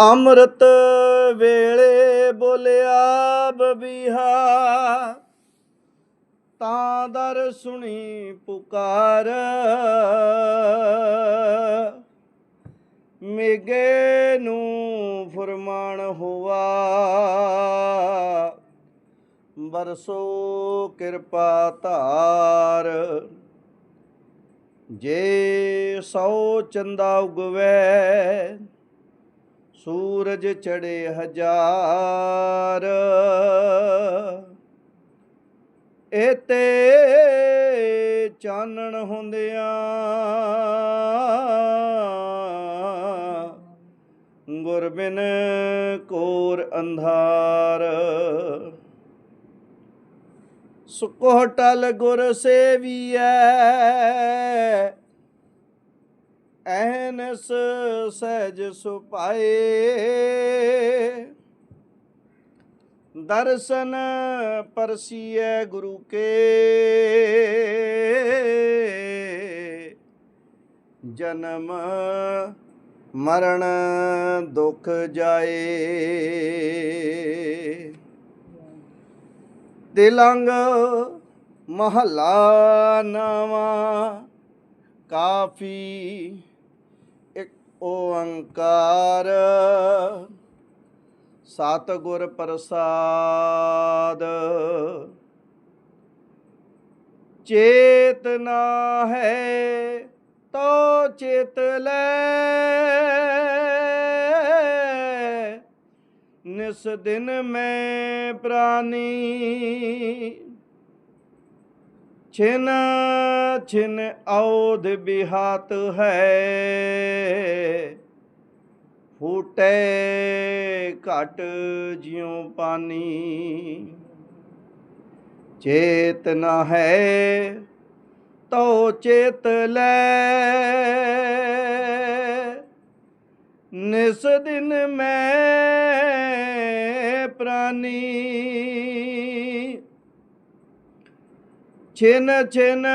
ਅੰਮ੍ਰਿਤ ਵੇਲੇ ਬੋਲਿਆ, ਬਬੀਹਾ। ਤਾਂ ਦਰ ਸੁਣੀ ਪੁਕਾਰ। ਮੇਗੇ ਨੂੰ ਫਰਮਾਨ ਹੋਆ। ਬਰਸੋ ਕਿਰਪਾ ਧਾਰ। ਜੇ ਸੌ ਚੰਦਾ ਉਗਵੈ ਸੂਰਜ ਚੜੇ ਹਜ਼ਾਰ। ਇਤੇ ਚਾਨਣ ਹੁੰਦਿਆਂ ਗੁਰ ਬਿਨ ਕੋਰ ਅੰਧਾਰ। ਸੁਕੋ ਟਲ ਗੁਰ ਸੇਵੀਐ ਐਨਸ ਸਹਿਜ ਸੁਪਾਏ ਦਰਸ਼ਨ ਪਰਸੀਐ ਗੁਰੂ ਕੇ। ਜਨਮ ਮਰਨ ਦੁਖ ਜਾਏ। ਤਿਲੰਗ ਮਹੱਲਾ ਨਵਾਂ ਕਾਫੀ ਓੰਕਾਰ। ਸਤਿਗੁਰ ਪ੍ਰਸਾਦ। ਚੇਤਨਾ ਹੈ ਤੋ ਚੇਤ ਲੈ। ਨਿਸ ਦਿਨ ਮੈਂ ਪ੍ਰਾਨੀ। ਛਿਨ ਛਿਨ ਔਧ ਬਿਹਾਤ ਹੈ, ਫੂਟੇ ਘਟ ਜਿਉ ਪਾਨੀ। ਚੇਤਨਾ ਹੈ ਤੋ ਚੇਤ ਲੈ। ਨਿਸ ਦਿਨ ਮੈਂ ਪ੍ਰਾਨੀ। ਛਿਨ ਛਿਨ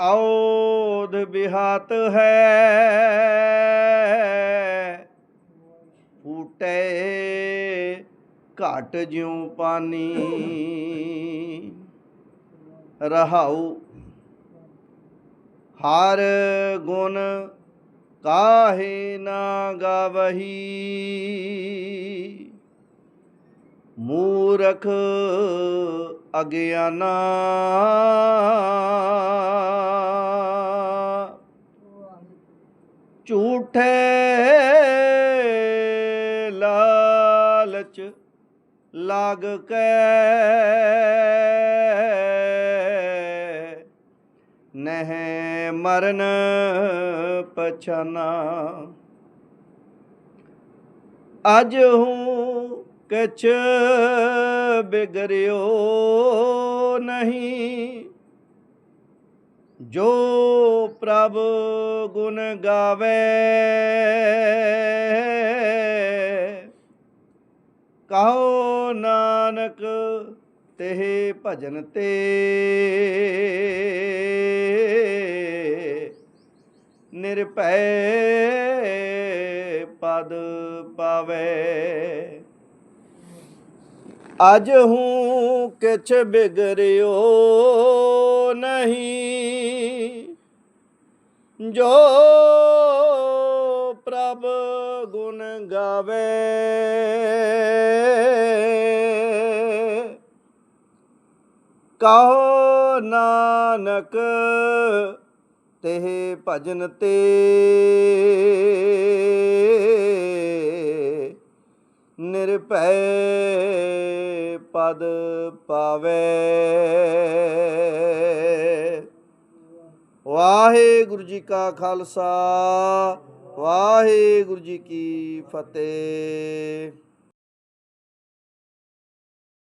ਔਧ ਬਿਹਾਤ ਹੈ। ਫੂਟੇ ਘਟ ਜਿਉ ਪਾਨੀ, ਰਹਾਉ ਹਰ ਗੁਣ ਕਾਹੇ ਨਾ ਗਾਵਹੀ। ਮੂਰਖ ਅਗਿਆਨਾ। ਝੂਠੇ ਲਾਲਚ ਲਾਗ ਕੈ। ਨਹਿ ਮਰਨ ਪਛਾਨਾ। ਅਜ ਹੂੰ ਕਛ ਬਿਗਰਿਓ ਨਹੀਂ। ਜੋ ਪ੍ਰਭ ਗੁਣ ਗਾਵੇ, ਕਹੋ ਨਾਨਕ ਤੇ ਭਜਨ ਤੇ। ਨਿਰਭੈ ਪਦ ਪਾਵੇ। ਅਜ ਹੂੰ ਕਿਛ ਬਿਗਰਿਓ ਨਹੀਂ। ਜੋ ਪ੍ਰਭ ਗੁਣ ਗਾਵੇ। ਕਹੋ ਨਾਨਕ ਤੇ ਭਜਨ ਤੇ ਨਿਰਭੈ ਪਦ ਪਾਵੇ। ਵਾਹਿਗੁਰੂ ਜੀ ਕਾ ਖਾਲਸਾ ਵਾਹਿਗੁਰੂ ਜੀ ਕੀ ਫਤਿਹ।